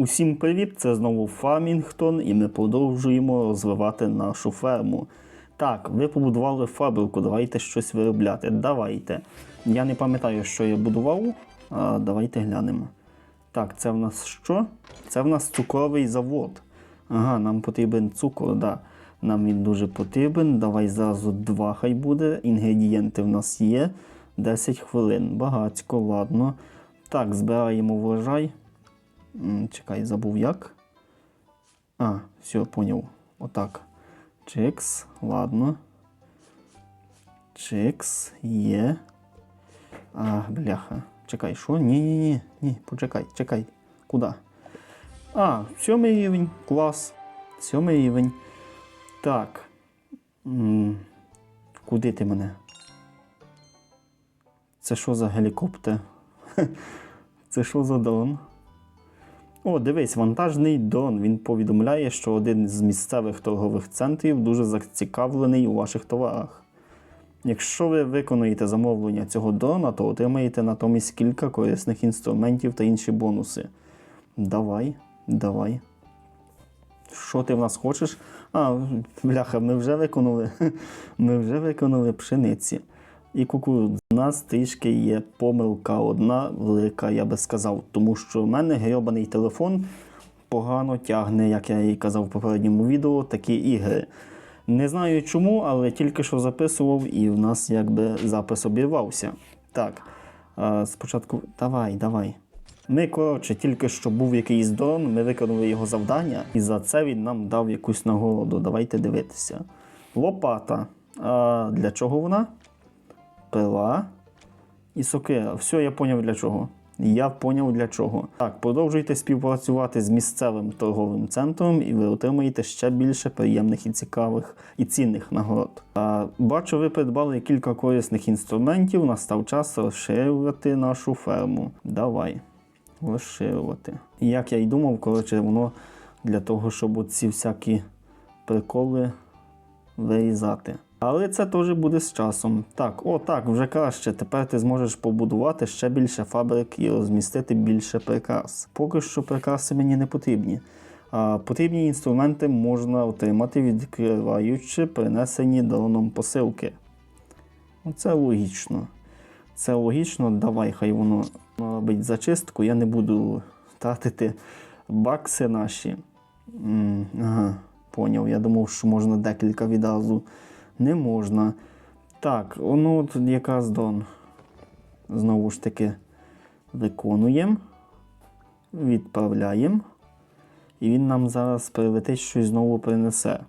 Усім привіт! Це знову Фармінгтон, і ми продовжуємо розвивати нашу ферму. Так, ви побудували фабрику, давайте щось виробляти. Давайте. Я не пам'ятаю, що я будував. А, давайте глянемо. Так, це в нас що? Це в нас цукровий завод. Ага, нам потрібен цукор, да. Нам він дуже потрібен. Давай зразу два хай буде. Інгредієнти в нас є. 10 хвилин. Багацько, ладно. Так, збираємо врожай. Чекай, забув як. А, все, поняв. Отак. Чикс, ладно. Чикс, є. А, бляха. Чекай, що? Ні, ні, почекай, чекай. Куди? А, сьомий рівень, клас. Сьомий рівень. Так. Куди ти мене? Це що за гелікоптер? Це що за дрон? О, дивись, вантажний дрон. Він повідомляє, що один з місцевих торгових центрів дуже зацікавлений у ваших товарах. Якщо ви виконуєте замовлення цього дрона, то отримаєте натомість кілька корисних інструментів та інші бонуси. Давай, давай. Що ти в нас хочеш? А, бляха, ми вже виконали. Ми вже виконали пшениці. І кукурудз. Нас трішки є помилка одна велика, я би сказав, тому що в мене грьобаний телефон погано тягне, як я і казав в попередньому відео, такі ігри. Не знаю чому, але тільки що записував, і в нас якби запис обірвався. Так, спочатку, давай, давай. Ми, коротше, тільки що був якийсь дрон, ми виконали його завдання, і за це він нам дав якусь нагороду. Давайте дивитися. Лопата. А для чого вона? Пила і сокира. Все, я поняв для чого. Я поняв для чого. Так, продовжуйте співпрацювати з місцевим торговим центром, і ви отримаєте ще більше приємних і цікавих і цінних нагород. А, бачу, ви придбали кілька корисних інструментів. Настав час розширювати нашу ферму. Давай. Розширювати. Як я й думав, коротше, воно для того, щоб оці всякі приколи вирізати. Але це теж буде з часом. Так, о, так, вже краще. Тепер ти зможеш побудувати ще більше фабрик і розмістити більше прикрас. Поки що прикраси мені не потрібні. А, потрібні інструменти можна отримати, відкриваючи принесені дроном посилки. Це логічно. Це логічно, давай, хай воно робить зачистку. Я не буду тратити бакси наші. М, Ага, поняв. Я думав, що можна декілька відразу. Не можна. Так, ну от якраз дон. Знову ж таки, виконуємо, відправляємо. І він нам зараз прилетить щось знову принесе.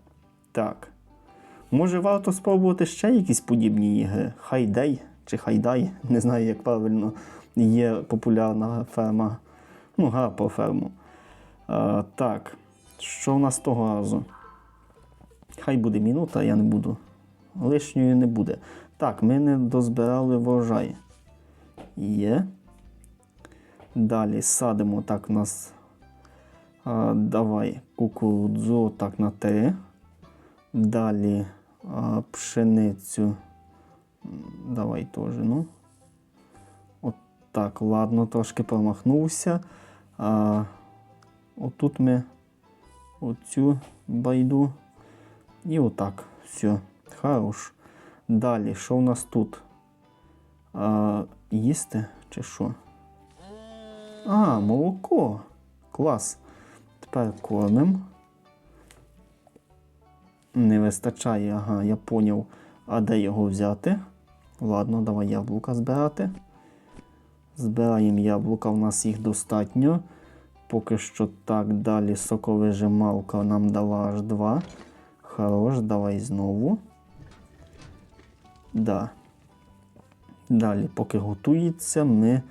Так. Може варто спробувати ще якісь подібні ігри? Хайдей чи хайдай, не знаю, як правильно є популярна ферма. Ну, гра про ферму. А, так, що в нас того разу? Хай буде минута, я не буду. Лишньої не буде. Так, ми не дозбирали врожай. Є. Далі садимо так у нас. А, давай кукурудзу так на 3. Далі а, пшеницю. Давай теж, ну. От так, ладно, трошки промахнувся. А, отут ми оцю байду. І отак. Все. Хорош. Далі, що у нас тут? А, їсти чи що? А, молоко. Клас. Тепер кормим. Не вистачає, ага, я поняв. А де його взяти? Ладно, давай яблука збирати. Збираємо яблука, у нас їх достатньо. Поки що так, далі соковижималка нам дала аж два. Хорош, давай знову. Да. Далі, поки готується, ми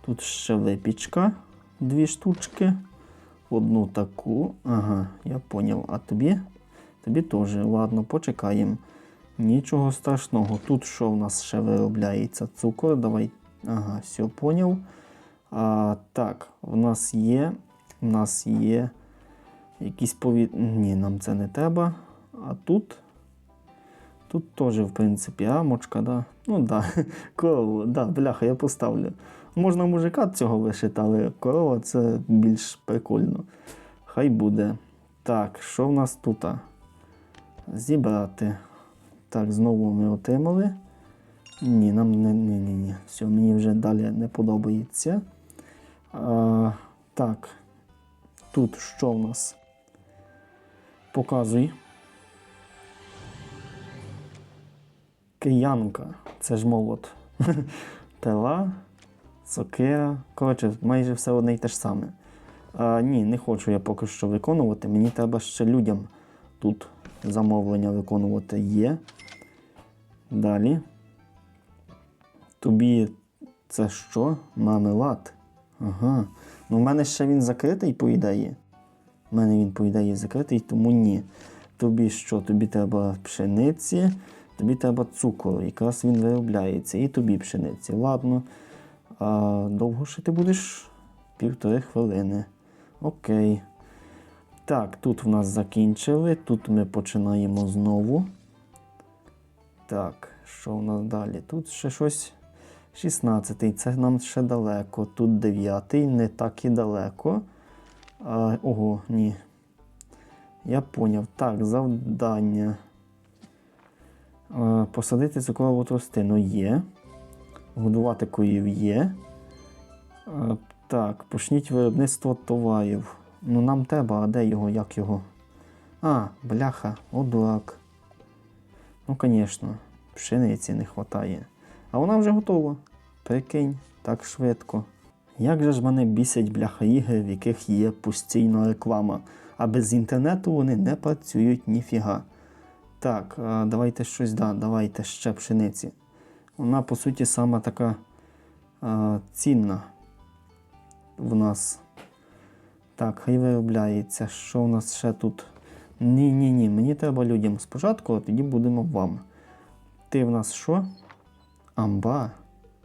тут ще випічка, дві штучки. Одну таку. Ага, я поняв. А тобі? Тобі теж. Ладно, почекаємо. Нічого страшного. Тут що в нас ще виробляється? Цукор, давай. Ага, все поняв. А, так, в нас є. В нас є якісь повід... Ні, нам це не треба. А тут. Тут теж, в принципі, амочка, да. Ну да, корову, да, бляха, я поставлю. Можна мужика цього лишити, але корова це більш прикольно. Хай буде. Так, що в нас тут? Зібрати. Так, знову ми отримали. Ні, нам не ні, ні, ні. Все, мені вже далі не подобається. А, так. Тут що в нас? Показуй. Киянка. Це ж молот. Пила, сокира. Коротше, майже все одне і те ж саме. А, ні, не хочу я поки що виконувати. Мені треба ще людям тут замовлення виконувати є. Далі. Тобі це що? Мармелад? Ага. Ну, в мене ще він закритий, по ідеї. У мене він, по ідеї, закритий, тому ні. Тобі що? Тобі треба пшениці, тобі треба цукор. Якраз він виробляється. І тобі пшениці. Ладно. А довго ще ти будеш? Півтори хвилини. Окей. Так, тут в нас закінчили. Тут ми починаємо знову. Так, що в нас далі? Тут ще щось. 16-й, це нам ще далеко. Тут 9-й, не так і далеко. А, ого, ні. Я поняв. Так, завдання. А, посадити цукрову тростину є. Годувати коїв є. Так, почніть виробництво товарів. Ну нам треба, а де його, як його? А, бляха, о дурак. Ну, звісно, пшениці не вистачає. А вона вже готова. Прикинь, так швидко. Як же ж мене бісять бляха ігри, в яких є постійна реклама, а без інтернету вони не працюють ніфіга. Так, давайте щось, да, давайте ще пшениці. Вона, по суті, сама така а, цінна в нас. Так, хай виробляється. Що у нас ще тут? Ні, ні, ні, мені треба людям спочатку, а тоді будемо вам. Ти в нас що? Амба.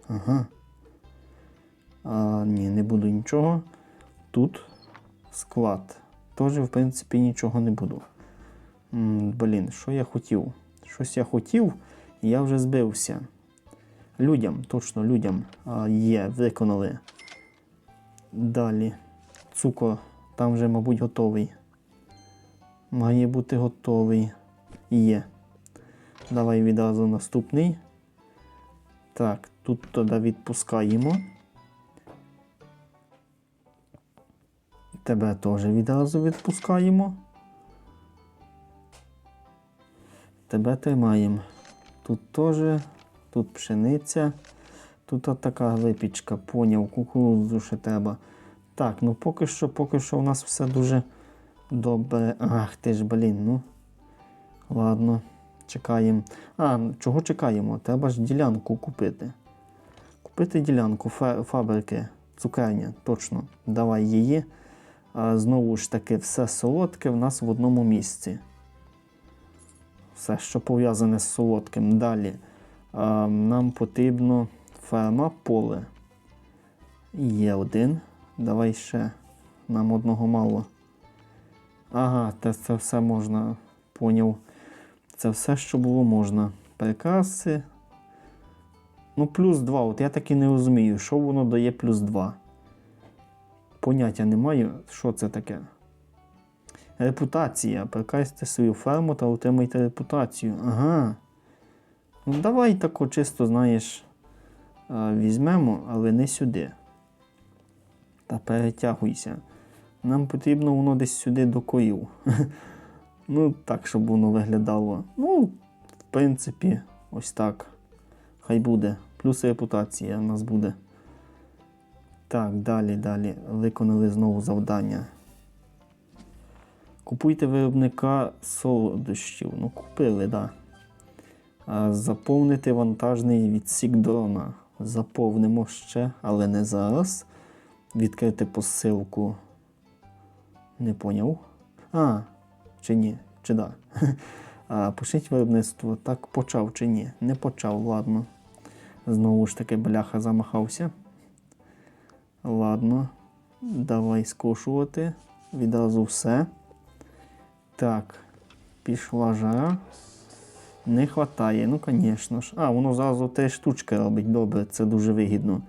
Ага. А, ні, не буду нічого. Тут склад. Теж, в принципі, нічого не буду. Блін, що я хотів? Щось я хотів, і я вже збився. Людям, точно людям є, виконали. Далі. Цукор, там вже, мабуть, готовий. Має бути готовий. Є. Давай відразу наступний. Так, тут тоді відпускаємо. Тебе теж відразу відпускаємо. Тебе тримаємо. Тут теж, тут пшениця, тут от така випічка, поняв, кукурудзу ще треба. Так, ну поки що, поки що у нас все дуже добре. Ах ти ж, блін, ну. Ладно, чекаємо. А, чого чекаємо? Треба ж ділянку купити. Купити ділянку фабрики, цукерня, точно. Давай її. А, знову ж таки, все солодке в нас в одному місці. Все, що пов'язане з солодким. Далі. А, нам потрібно ферма поле. Є один. Давай ще. Нам одного мало. Ага, те це все можна. Поняв. Це все, що було можна. Прикраси. Ну, плюс 2. От я так і не розумію, що воно дає плюс 2. Поняття не маю, що це таке. Репутація. Прикрасьте свою ферму та отримайте репутацію. Ага. Ну, давай тако чисто, знаєш, візьмемо, але не сюди. Та перетягуйся. Нам потрібно воно десь сюди до коїв. Ну, так, щоб воно виглядало. Ну, в принципі, ось так. Хай буде. Плюс репутація у нас буде. Так, далі, далі. Виконали знову завдання. Купуйте виробника солодощів. Ну, купили, так. Да. Заповнити вантажний відсік дрона. Заповнимо ще, але не зараз. Відкрити посилку. Не поняв. А, чи ні? Чи да? Пишіть виробництво. Так почав чи ні? Не почав, ладно. Знову ж таки, бляха замахався. Ладно. Давай скошувати. Відразу все. Так. Пішла жара. Не хватає, ну звісно ж. А, воно зразу три штучки робить. Добре, це дуже вигідно.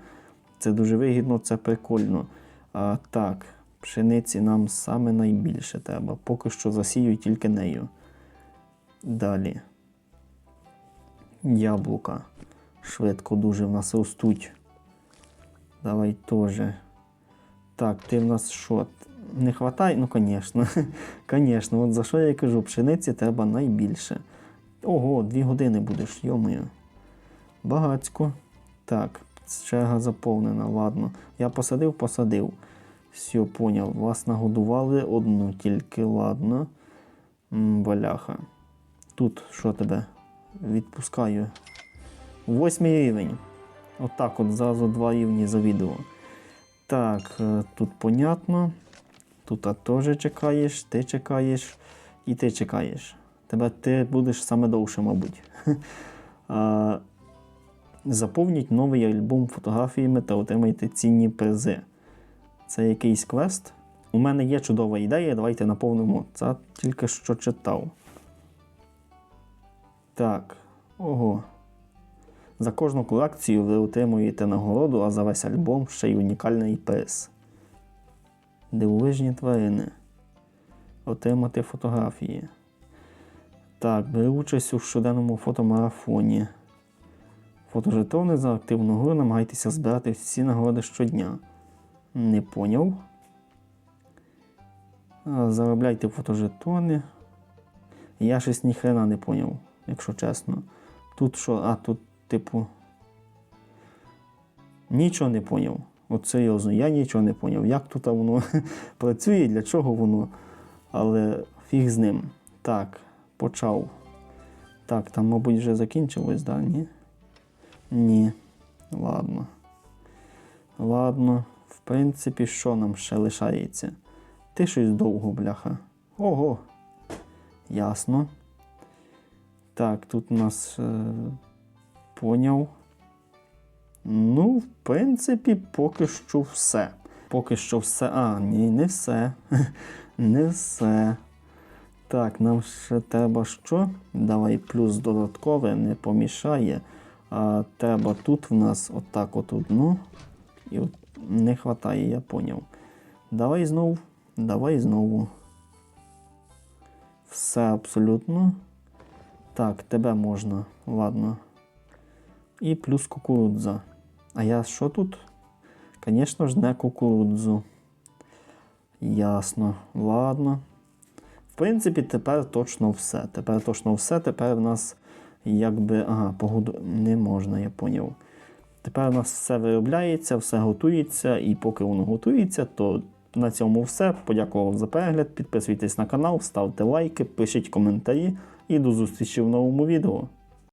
Це дуже вигідно, це прикольно. А, так, пшениці нам саме найбільше треба. Поки що засію тільки нею. Далі. Яблука. Швидко дуже в нас ростуть. Давай теж. Так, ти в нас що? Не хватає? Ну, звісно. Звісно, от за що я й кажу, пшениці треба найбільше. Ого, дві години будеш, йомою. Багацько. Так, черга заповнена, ладно. Я посадив, посадив. Все, поняв. Вас нагодували одну тільки, ладно. Баляха. Тут що тебе? Відпускаю. Восьмий рівень. Отак от зразу два рівні за відео. Так, е, тут понятно. Тут теж чекаєш, ти чекаєш і ти чекаєш. Тебе ти будеш саме довше, мабуть. Заповніть новий альбом фотографіями та отримайте цінні призи. Це якийсь квест. У мене є чудова ідея, давайте наповнимо. Це тільки що читав. Так. Ого. За кожну колекцію ви отримуєте нагороду, а за весь альбом ще й унікальний приз. Дивовижні тварини. Отримати фотографії. Так, бери участь у щоденному фотомарафоні. Фотожетони за активну гру намагайтеся збирати всі нагороди щодня. Не поняв. Заробляйте фотожетони. Я щось ніхрена не поняв, якщо чесно. Тут що, а тут, типу. Нічого не поняв. От серйозно, я нічого не поняв. Як тут воно працює, для чого воно. Але фіг з ним. Так, почав. Так, там, мабуть, вже закінчилось, да? Ні? Ні. Ладно. Ладно. В принципі, що нам ще лишається? Ти щось довго, бляха. Ого. Ясно. Так, тут у нас е, поняв. Ну, в принципі, поки що все. Поки що все. А, ні, не все. не все. Так, нам ще треба що? Давай плюс додаткове не помішає. А треба тут в нас отак от одну. І от не вистачає, я поняв. Давай знову. Давай знову. Все абсолютно. Так, тебе можна. Ладно. І плюс кукурудза. А я що тут? Звісно ж, не кукурудзу. Ясно. Ладно. В принципі, тепер точно все. Тепер точно все. Тепер в нас якби. Ага, погоду не можна, я поняв. Тепер у нас все виробляється, все готується, і поки воно готується, то на цьому все. Подякував за перегляд. Підписуйтесь на канал, ставте лайки, пишіть коментарі і до зустрічі в новому відео.